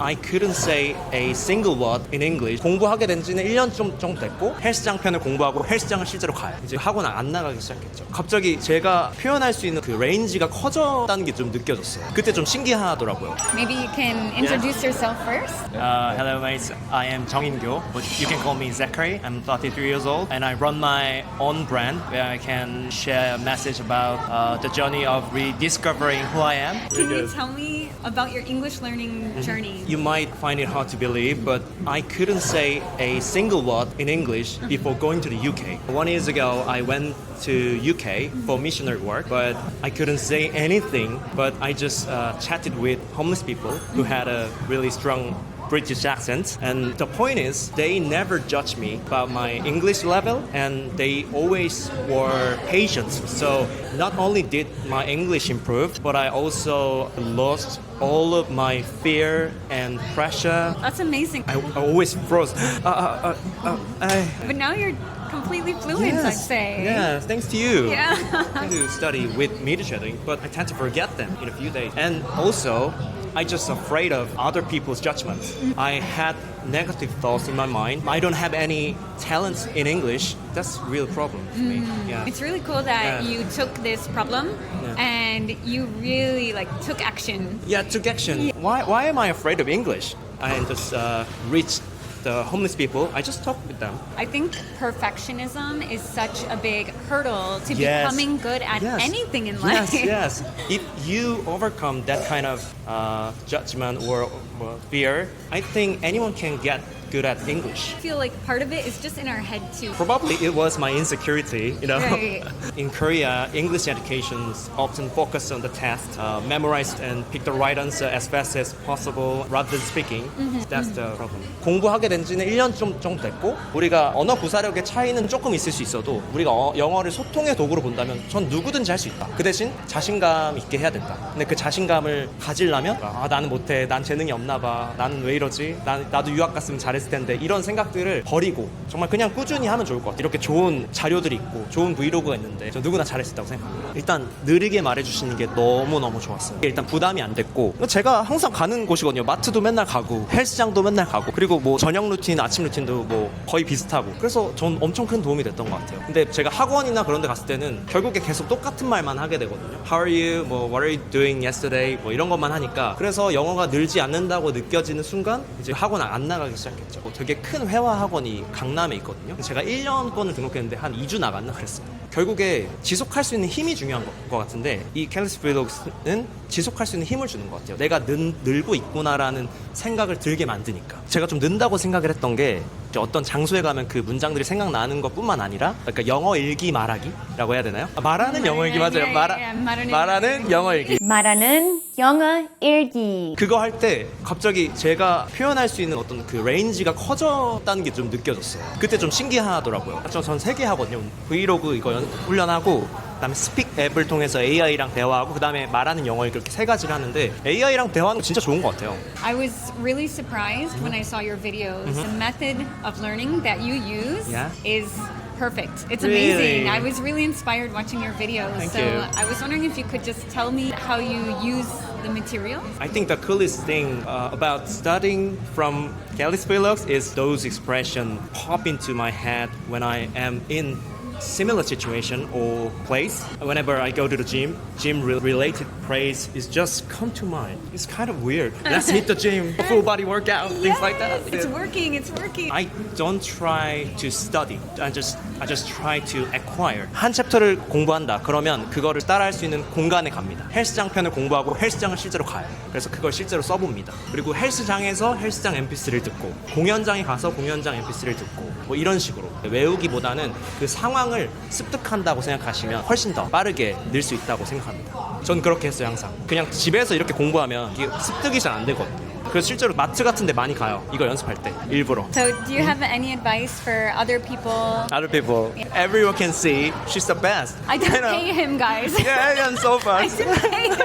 I couldn't say a single word in English. 공부하게 된 지는 1년 좀 정도 됐고 헬스장 편을 공부하고 헬스장을 실제로 가요. 이제 학원 안 나가기 시작했죠. 갑자기 제가 표현할 수 있는 그 레인지가 커졌다는 게 좀 느껴졌어요. 그때 좀 신기하더라고요. Maybe you can introduce yourself first. Uh, hello, mates. I am Jung In Gyo, but you can call me Zachary. I'm 33 years old, and I run my own brand where I can share a message about uh, the journey of rediscovering who I am. Can you tell me about your English learning Mm-hmm. journey? You might find it hard to believe, but I couldn't say a single word in English before going to the UK. One years ago, I went to UK for missionary work, but I couldn't say anything. But I just uh, chatted with homeless people who had a really strong British accent. And the point is, they never judged me about my English level, and they always were patient. So not only did my English improve, but I also lost all of my fear and pressure. That's amazing. I, I always froze. Uh, uh, uh, uh, I, but now you're completely fluent, I'd say. Yeah, thanks to you. Yeah. I to study with media shadowing, but I tend to forget them in a few days. And also, I'm just afraid of other people's judgments. I had negative thoughts in my mind. I don't have any talent in English. That's a real problem for me. Yeah. It's really cool that Yeah. you took this problem Yeah. and you really like took action. Yeah, took action. Why, why am I afraid of English? I just uh, reached the homeless people. I just talked with them. I think perfectionism is such a big hurdle to Yes. becoming good at Yes. anything in life. Yes, yes. If you overcome that kind of uh, judgment or, or fear, I think anyone can get good at English. I feel like part of it is just in our head too. Probably it was my insecurity, you know. Right. In Korea, English education often focus on the test, uh, memorize and pick the right answer as fast as possible rather than speaking. That's the problem. 공부하게 된 지는 1년 좀 정도 됐고 우리가 언어 구사력의 차이는 조금 있을 수 있어도 우리가 어- 영어를 소통의 도구로 본다면 전 누구든지 할 수 있다. 그 대신 자신감 있게 해야 된다. 근데 그 자신감을 가지려면 아 나는 못해, 난 재능이 없나 봐, 나는 왜 이러지, 난, 나도 유학 갔으면 잘했을 텐데 이런 생각들을 버리고 정말 그냥 꾸준히 하면 좋을 것 같아요. 이렇게 좋은 자료들이 있고 좋은 브이로그가 있는데 저 누구나 잘할 수 있다고 생각합니다. 일단 느리게 말해주시는 게 너무너무 좋았어요. 일단 부담이 안 됐고 제가 항상 가는 곳이거든요. 마트도 맨날 가고 헬스장도 맨날 가고 그리고 뭐 저녁 루틴, 아침 루틴도 뭐 거의 비슷하고 그래서 전 엄청 큰 도움이 됐던 것 같아요. 근데 제가 학원이나 그런 데 갔을 때는 결국에 계속 똑같은 말만 하게 되거든요. How are you? 뭐 What are you doing yesterday? 뭐 이런 것만 하니까 그래서 영어가 늘지 않는다고 느껴지는 순간 이제 학원 안 나가기 시작했죠. 뭐 되게 큰 회화 학원이 강남에 있거든요. 제가 1년권을 등록했는데 한 2주 나갔나 그랬어요. 결국에 지속할 수 있는 힘이 중요한 것- 것 같은데 이 캘리스 브이록스는 지속할 수 있는 힘을 주는 것 같아요. 내가 는, 늘고 있구나라는 생각을 들게 만드니까. 제가 좀 는다고 생각을 했던 게 이제 어떤 장소에 가면 그 문장들이 생각나는 것뿐만 아니라 그러니까 영어 읽기 말하기라고 해야 되나요? 아, 말하는 영어 읽기 맞아요. 예, 말하, 예, 말하는 말하는 영어 읽기. 말하는 영어 읽기. 그거 할 때 갑자기 제가 표현할 수 있는 어떤 그 레인지가 커졌다는 게 좀 느껴졌어요. 그때 좀 신기하더라고요. 전세 개 하거든요. 브이로그 이거 연- 훈련하고 그다음에 스픽 앱을 통해서 AI랑 대화하고 그다음에 말하는 영어 이렇게 세 가지를 하는데 AI랑 대화하는 거 진짜 좋은 것 같아요. I was really surprised when I saw your videos. The method of learning that you use Yeah. is perfect. It's Really? amazing. I was really inspired watching your videos. Thank so you. I was wondering if you could just tell me how you use the material. I think the coolest thing uh, about studying from Vlogs is those expressions pop into my head when I am in similar situation or place. Whenever I go to the gym, gym re- related praise is just come to mind. It's kind of weird. Let's hit the gym, full body workout, things like that. It's working. It's working. I don't try to study. I just I just try to acquire. 한 챕터를 공부한다. 그러면 그거를 따라할 수 있는 공간에 갑니다. 헬스장 편을 공부하고 헬스장을 실제로 가요. 그래서 그걸 실제로 써봅니다. 그리고 헬스장에서 헬스장 MP3를 듣고 공연장에 가서 공연장 MP3를 듣고 뭐 이런 식으로 외우기보다는 그 상황을 습득한다고 생각하시면 훨씬 더 빠르게 늘 수 있다고 생각합니다. 전 그렇게 했어요 항상. 그냥 집에서 이렇게 공부하면 이게 습득이 잘 안 되거든요. 그래서 실제로 마트 같은 데 많이 가요. 이거 연습할 때 일부러. so, do you have any advice for other people? Other people, everyone can see she's the best. I didn't You know? pay him, guys. Yeah, yeah, so I fast. didn't pay him.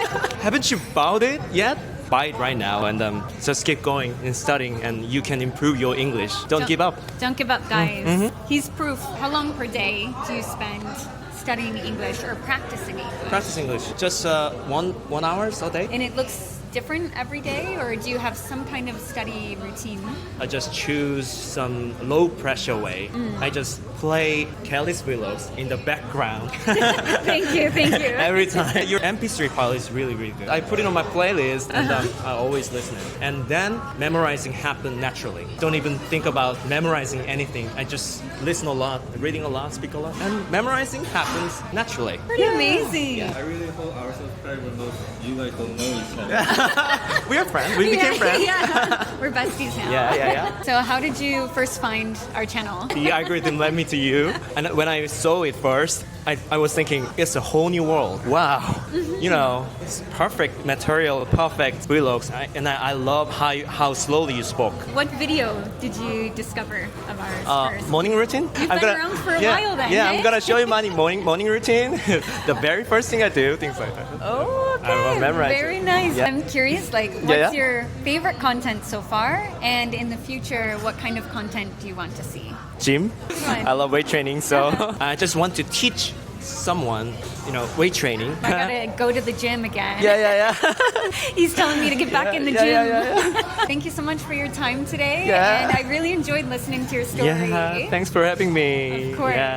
Haven't you bought it yet? Buy it right now and um, just keep going and studying, and you can improve your English. Don't give up. Don't give up, guys. Mm-hmm. He's proof. How long per day do you spend studying English or practicing English? Practice English. Just uh, one one hours a day. And it looks different every day, or do you have some kind of study routine? I just choose some low pressure way. Mm. I just play Kelly's Willows in the background. thank you, thank you. Every time. Your MP3 file is really, really good. I put it on my playlist and um, Uh-huh. I always listen. And then memorizing happen naturally. Don't even think about memorizing anything. I just listen a lot, reading a lot, speak a lot, and memorizing happens naturally. Pretty amazing. Yeah. I really hope our subscribers know you guys don't know each other. We are friends. We became friends. yeah. We're besties now. Yeah, yeah, yeah. So, how did you first find our channel? the algorithm led me to you. And when I saw it first, I, I was thinking, it's a whole new world. Wow. Mm-hmm. You know, it's perfect material, perfect vlogs. I, and I, I love how, you, how slowly you spoke. What video did you discover of ours Uh, first? morning routine? You've been around for a yeah, while then, Yeah, eh? I'm gonna show you my morning morning routine. the very first thing I do, things like that. Oh, I. Very nice. Yeah. I'm curious, like, what's Yeah, yeah. your favorite content so far? And in the future, what kind of content do you want to see? Gym. I love weight training, so I just want to teach someone, you know, weight training. I gotta go to the gym again. yeah, yeah, yeah. He's telling me to get back Yeah, in the yeah, gym. yeah, Thank you so much for your time today. Yeah. And I really enjoyed listening to your story. yeah, thanks for having me. Of course. Yeah.